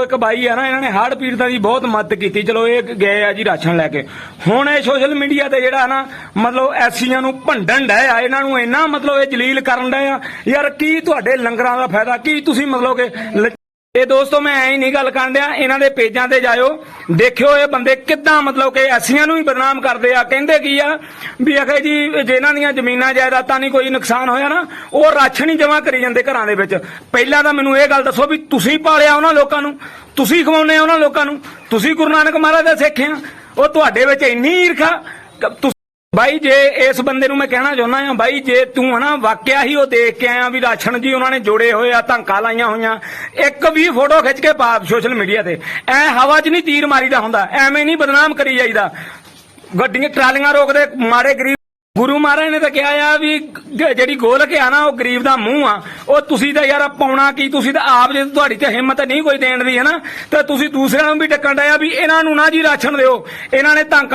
ਚਲੋ ਇੱਕ ਬਾਈ ਆ ਨਾ, ਇਹਨਾਂ ਨੇ ਹੜ੍ਹ ਪੀੜਤਾਂ ਦੀ ਬਹੁਤ ਮਦਦ ਕੀਤੀ। ਚਲੋ ਇਹ ਗਏ ਆ ਜੀ ਰਾਸ਼ਨ ਲੈ ਕੇ। ਹੁਣ ਇਹ ਸੋਸ਼ਲ ਮੀਡੀਆ ਤੇ ਜਿਹੜਾ ਨਾ, ਮਤਲਬ ਐਸੀਆਂ ਨੂੰ ਭੰਡਣ ਡਏ ਆ, ਇਹਨਾਂ ਨੂੰ ਇੰਨਾ ਮਤਲਬ ਇਹ ਜਲੀਲ ਕਰਨ ਡਏ ਆ, ਯਾਰ ਕੀ ਤੁਹਾਡੇ ਲੰਗਰਾਂ ਦਾ ਫਾਇਦਾ? ਕੀ ਤੁਸੀਂ ਮਤਲਬ ਕਿ ਇਹ ਦੋਸਤੋ, ਮੈਂ ਐਂ ਨਹੀਂ ਗੱਲ ਕਰਨ ਡਿਆ, ਇਹਨਾਂ ਦੇ ਪੇਜਾਂ ਤੇ ਜਾਇਓ। ਦੇਖਿਓ ਇਹ ਬੰਦੇ ਕਿੱਦਾਂ, ਮਤਲਬ ਕਿ ਐਸੀਆਂ ਨੂੰ ਹੀ ਬਦਨਾਮ ਕਰਦੇ ਆ। ਕਹਿੰਦੇ ਕੀ ਆ ਵੀ ਆਖੇ ਜੀ, ਜਿਹਨਾਂ ਦੀਆਂ ਜ਼ਮੀਨਾਂ ਜਾਇਦਾਦਾਂ ਨਹੀਂ ਕੋਈ ਨੁਕਸਾਨ ਹੋਇਆ ਨਾ, ਉਹ ਰਾਸ਼ਨ ਹੀ ਜਮ੍ਹਾਂ ਕਰੀ ਜਾਂਦੇ ਘਰਾਂ ਦੇ ਵਿੱਚ। ਪਹਿਲਾਂ ਤਾਂ ਮੈਨੂੰ ਇਹ ਗੱਲ ਦੱਸੋ ਵੀ ਤੁਸੀਂ ਪਾਲਿਆ ਉਹਨਾਂ ਲੋਕਾਂ ਨੂੰ, ਤੁਸੀਂ ਖਵਾਉਂਦੇ ਉਹਨਾਂ ਲੋਕਾਂ ਨੂੰ, ਤੁਸੀਂ ਗੁਰੂ ਨਾਨਕ ਮਹਾਰਾਜ ਦੇ ਸਿੱਖ ਆ। ਉਹ ਤੁਹਾਡੇ ਵਿੱਚ ਇੰਨੀ ਈਰਖਾ ਬਾਈ ਜੇ ਇਸ ਬੰਦੇ ਨੂੰ ਮੈਂ ਕਹਿਣਾ ਚਾਹੁੰਦਾ ਹਾਂ, ਬਾਈ ਜੇ ਤੂੰ ਹਨਾ ਵਾਕਿਆ ਹੀ ਉਹ ਦੇਖ ਕੇ ਆਇਆ ਵੀ ਰਾਸ਼ਨ ਜੀ ਉਹਨਾਂ ਨੇ ਜੋੜੇ ਹੋਏ ਆ ਧੰਕਾ ਲਾਈਆਂ ਹੋਈਆਂ, ਇੱਕ ਵੀ ਫੋਟੋ ਖਿੱਚ ਕੇ ਪਾ ਸੋਸ਼ਲ ਮੀਡੀਆ ਤੇ। ਐ ਹਵਾ 'ਚ ਨਹੀਂ ਤੀਰ ਮਾਰੀਦਾ ਹੁੰਦਾ, ਐਵੇਂ ਨਹੀਂ ਬਦਨਾਮ ਕਰੀ ਜਾਈਦਾ। ਗੱਡੀਆਂ, ਟਰਾਲੀਆਂ ਰੋਕਦੇ, ਮਾੜੇ ਗਰੀਬ ਗੁਰੂ ਮਹਾਰਾਜ ਨੇ ਤਾਂ ਕਿਹਾ ਆ ਵੀ ਗ- ਜਿਹੜੀ ਗੋਲਕ ਆ ਨਾ, ਉਹ ਗਰੀਬ ਦਾ ਮੂੰਹ ਆ। ਉਹ ਤੁਸੀਂ ਤਾਂ ਯਾਰ ਪਾਉਣਾ ਕੀ, ਤੁਸੀਂ ਤਾਂ ਆਪ ਜੇ ਤੁਹਾਡੀ ਤੇ ਹਿੰਮਤ ਨਹੀਂ ਕੋਈ ਦੇਣ ਦੀ ਹੈ ਨਾ ਤੇ ਤੁਸੀਂ ਦੂਸਰਿਆਂ ਨੂੰ ਵੀ ਟੱਕਣ ਡਾਇਆ ਵੀ ਇਹਨਾਂ ਨੂੰ ਨਾ ਜੀ ਰਾਸ਼ਨ ਦਿਓ, ਇਹਨਾਂ ਨੇ ਧੰਕਾ